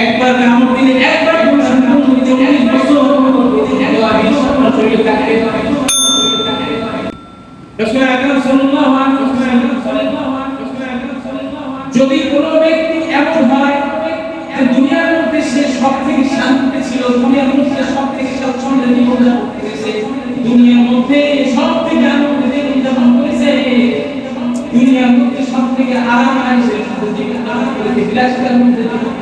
একবার কামড় দিলে একবার যদি কোনো ব্যক্তি এমন হয় দুনিয়ার মধ্যে সে সব থেকে শান্তিতে ছিল, দুনিয়ার মধ্যে সব থেকে স্বচ্ছন্দে জীবন যাপন করেছে, দুনিয়ার মধ্যে সব থেকে আনন্দে জীবন করেছে, দুনিয়ার মধ্যে সব থেকে আরাম আয়েসে জীবন যাপন করেছে, বিলাসিতার মধ্যে জীবন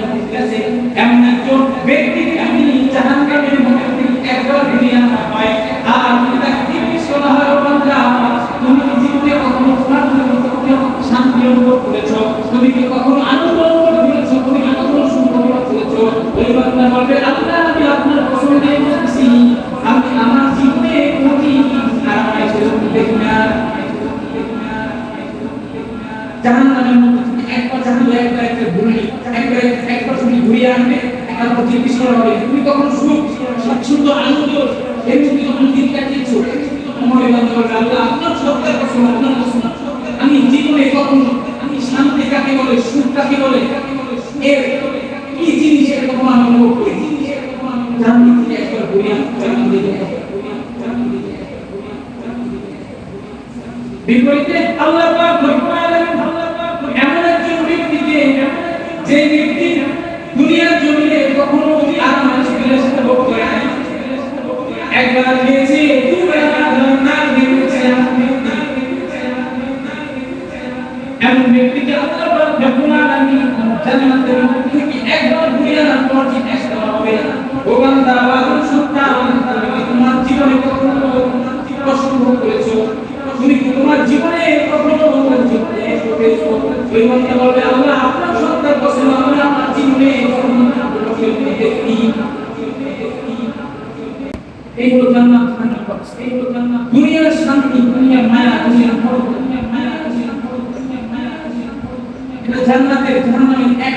করেছ? তুমি কি কখনো আনন্দ করেছ? তুমি সুখ অনুভব করেছ? ওই বান্দা বলবে আল্লাহ আমি আপনার পছন্দে বলতেছি আমি আমার জীবনে মধ্যে একবার একবার একটা ঘুরলি একবার একবার ঘুরিয়ে আনবে তারপর জিজ্ঞেস করা হবে তুমি কখনো সুখ স্বাচ্ছন্দ্য আনন্দ এমনি যখন দিন কাটিয়েছো মনে বান্ধব বলবে, আল্লাহ আপনার সত্তার কসম আপনার কসম আমি জীবনে কখনো আমি বলে বলে এর কি জিনিস এটা কখনো আমি অনুভব করি জাহান্নাম থেকে একবার ঘুরিয়ে আনতে জাহান্নাম দিয়ে দেবো। বিপরীতে আল্লাহ পাক রব্বুল এমন একজন ব্যক্তিকে, যে ব্যক্তি দুনিয়ার জমিনে কখনো আরাম আছে বিলাসিতা ভোগ করে ও বান্দা, বাদল সন্তান তুমি তোমার জীবনে কখনো কষ্ট করেছ? তুমি তোমার জীবনে কখনো বঞ্চিত হয়েছো ওই বলবে আল্লাহ, আপনার সন্তান কসম আমি আমার জীবনে এই হলো জান্নাত এই হলো দুনিয়ার শান্তি দুনিয়ার জান্নাতের জাহান্নামের এক